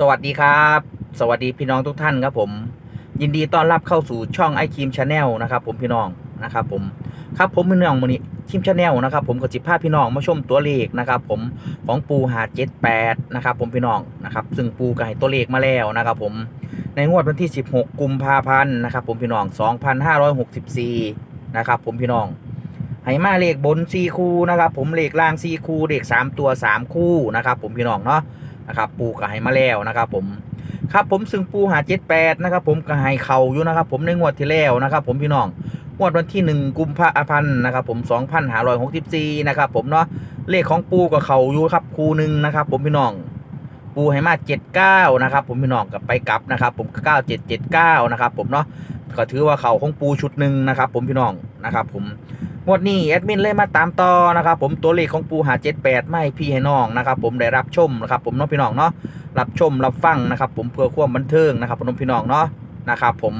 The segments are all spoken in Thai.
สวัสดีครับ สวัสดีพี่น้องทุกท่านครับผม ยินดีต้อนรับเข้าสู่ช่องไอคิมชาแนลนะครับ ผมพี่น้องนะครับ ผมครับผมพี่น้องมือนี้คิมชาแนลนะครับ ผมกับจิพาพี่น้องมาชมตัวเลขนะครับ ผมของปูหาเจ็ดแปดนะครับ ผมพี่น้องนะครับ ซึ่งปูก็ให้ตัวเลขมาแล้วนะครับ ผมในงวดวันที่ 16 กุมภาพันธ์นะครับ ผมพี่น้อง 2564 นะครับ ผมพี่น้องให้มาเลขบน4คู่นะครับ ผมเลขล่าง4คู่เลข3ตัว 3 คู่นะครับ ผมพี่น้องเนาะ นะครับปูก็ให้มาแล้วนะครับผมครับผมซึ่งปูหา78นะครับผมก็ให้เข่าอยู่นะครับผมในงวดที่แล้วนะครับผมพี่น้องงวดวันที่1กุมภาพันธ์นะครับผม2564นะครับผมเนาะเลขของปูก็เข่าอยู่ครับคู่หนึ่งนะครับผมพี่น้องปูให้มา79นะครับผมพี่น้องกับไปกลับนะครับผม9779นะครับผมเนาะก็ถือว่าเข่าของปูชุดหนึ่งนะครับผมพี่น้องนะครับผม งวดนี้แอดมินเลยมาตามต่อนะครับผมตัวเลขของปูหา78ไม่พี่ให้น้องนะครับผมได้รับชมนะครับผมน้องพี่น้องเนาะรับชมรับฟังนะครับผมเพื่อความบันเทิงนะครับผมพี่น้องเนาะนะครับผม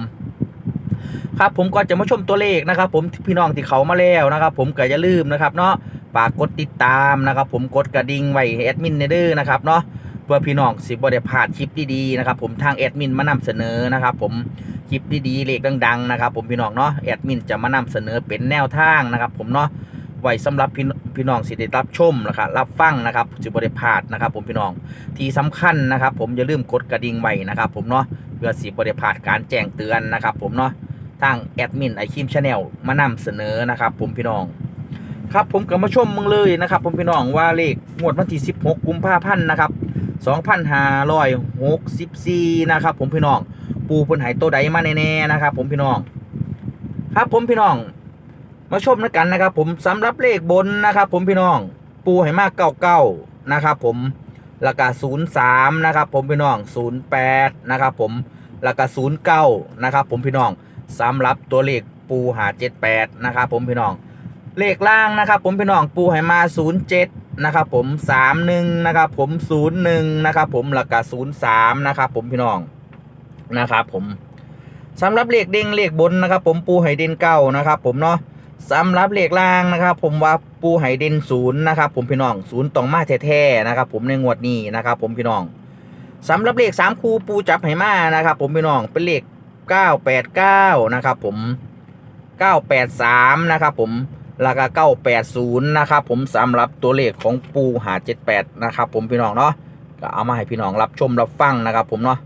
ครับผมก็จะมาชมตัวเลขนะครับ ผมพี่น้องที่เขามาแล้วนะครับ ผมก็อย่าลืมนะครับเนาะฝากกดติดตามนะครับผมกดกระดิ่งไว้แอดมินเด้อนะครับเนาะเพื่อพี่น้องสิบ่ได้พลาดคลิปดีๆนะครับผมทางแอดมินมานำเสนอนะครับผม คลิปดีๆเลขดังๆนะครับผมพี่น้องเนาะแอดมินจะมานำเสนอเป็นแนวทางนะครับ ผมเนาะไว้สำหรับพี่พี่น้องสิได้รับชมนะครับรับฟังนะครับสิบริพาดนะครับ ผมพี่น้องที่สำคัญนะครับ ผมอย่าลืมกดกระดิ่งไว้นะครับ ผมเนาะเพื่อสิบริพาดการแจ้งเตือนนะครับ ผมเนาะทางแอดมินไอคิมชาแนลมานำเสนอนะครับ ผมพี่น้องครับผมก็มาชมมึงเลยนะครับ ผมพี่น้องว่าเลขงวดวันที่ 16 กุมภาพันธ์นะครับ 2564 นะครับ ผมพี่น้อง ปูเพิ่นหายตัวใดมาแน่ๆนะครับ ผมพี่น้อง ครับผมพี่น้อง มาชมนะกันนะครับ ผมสำหรับเลขบนนะครับ ผมพี่น้อง ปูให้มากเก้าเก้านะครับผมแล้วก็ศูนย์สามนะครับผมพี่น้องศูนย์แปดนะครับผมแล้วก็ศูนย์เก้านะครับผมพี่น้องสำหรับตัวเลขปูหาเจ็ดแปดนะครับผมพี่น้อง เลขล่างนะครับ ผมพี่น้องปูให้มาศูนย์เจ็ดนะครับผมสามหนึ่งนะครับผมศูนย์หนึ่งนะครับผมแล้วก็ศูนย์สามนะครับผมพี่น้อง นะครับผมสำหรับเลขเด้งเลขบนนะครับ ผมปูไหเด่นเก้านะครับผมเนาะสำหรับเลขล่างนะครับ ผมว่าปูไหเด่นศูนย์นะครับผมพี่น้องศูนย์ตองมาแท้ๆนะครับ ผมในงวดนี้นะครับ ผมพี่น้องสำหรับเลขสามคูปูจับไหมานะครับ ผมพี่น้องเป็นเลขเก้าแปดเก้านะครับผมเก้าแปดสามนะครับผมแล้วก็เก้าแปดศูนย์นะครับผมสำหรับตัวเลขของปูหาเจ็ดแปดนะครับ ผมพี่น้องเนาะก็เอามาให้พี่น้องรับชมรับฟังนะครับ ผมเนาะ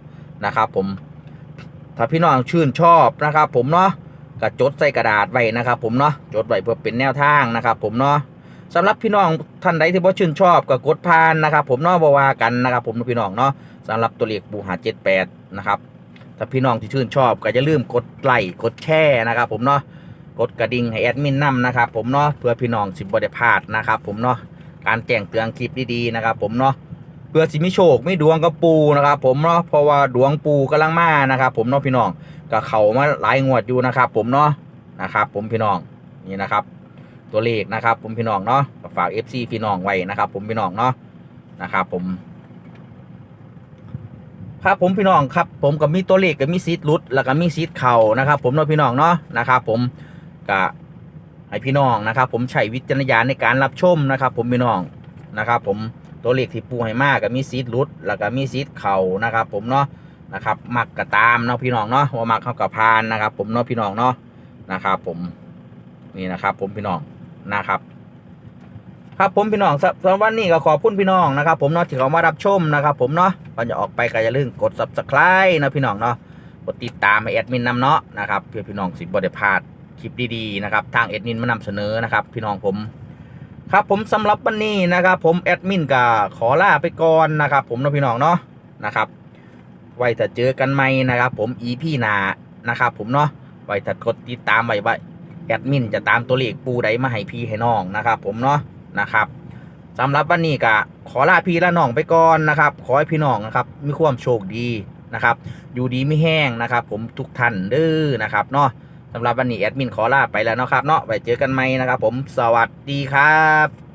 นะครับ ผม ถ้าพี่น้องชื่นชอบนะครับ ผมเนาะก็จดใส่กระดาษไว้นะครับ ผมเนาะจดไว้เพื่อเป็นแนวทางนะครับ ผมเนาะสำหรับพี่น้องท่านใดที่บ่ชื่นชอบก็กดผ่านนะครับ ผมเนาะบวากันนะครับ ผมพี่น้องเนาะสำหรับตัวเลขปูหาเจ็ดแปดนะครับถ้าพี่น้องที่ชื่นชอบก็อย่าลืมกดไลค์กดแชร์นะครับ ผมเนาะกดกระดิ่งให้แอดมินนํนะครับ ผมเนาะเพื่อพี่น้องสิบ่ได้พลาดนะครับ ผมเนาะการแจ้งเตือนคลิปดีๆนะครับ ผมเนาะ เพื่อสิมีโชคไมีดวงกับปูนะครับ ผมเนาะเพราะว่าดวงปูกำลังมานะครับผมเนาะพี่น้องก็เขามาหลายงวดอยู่นะครับ ผมเนาะนะครับ ผมพี่น้องนี่นะครับ ตัวเลขนะครับ ผมพี่น้องเนาะฝาก FC พี่น้องไว้นะครับ ผมพี่น้องเนาะนะครับ ผมครับผมพี่น้องครับ ผมก็มีตัวเลขก็มีซีดลุดแล้วก็มีซีดเข่านะครับ ผมเนาะพี่น้องเนาะนะครับผมก็ให้พี่น้องนะครับ ผมใช้วิจารณญาณในการรับชมนะครับ ผมพี่น้องนะครับ ผม ตัวเลขที่ปูให้มากก็มีซีดรุด แล้วก็มีซีดเข่านะครับ ผมเนาะนะครับมักกระตามเนาะพี่น้องเนาะว่ามักเข้ากับพานนะครับ ผมเนาะพี่น้องเนาะนะครับ ผมนี่นะครับ ผมพี่น้องนะครับครับผมพี่น้องสำหรับวันนี้ก็ขอบคุณพี่น้องนะครับ ผมเนาะที่เขามารับชมนะครับ ผมเนาะก่อนจะออกไปก็อย่าลืมกด subscribe นะพี่น้องเนาะกดติดตามให้แอดมินนำเนาะนะครับเพื่อพี่น้องสิบ่ได้พลาดคลิปดีๆนะครับทางแอดมินมานำเสนอนะครับ พี่น้องผม ครับผมสำหรับวันนี้นะครับ ผมแอดมินก็ขอลาไปก่อนนะครับ ผมนะพี่น้องเนาะนะครับ ไว้ถ้าเจอกันใหม่นะครับ ผมอีพี่นานะครับ ผมเนาะไว้ถ้ากดติดตามไว้ว่าแอดมินจะตามตัวเลขปูใดมาให้พี่ให้น้องนะครับ ผมเนาะนะครับสำหรับวันนี้ก็ขอลาพี่และน้องไปก่อนนะครับ ขอให้พี่น้องนะครับมีความโชคดีนะครับ อยู่ดีไม่แห้งนะครับ ผมทุกท่านเด้อนะครับเนาะ สำหรับวันนี้แอดมินขอลาไปแล้วนะครับเนาะไว้เจอกันใหม่นะครับผมสวัสดีครับ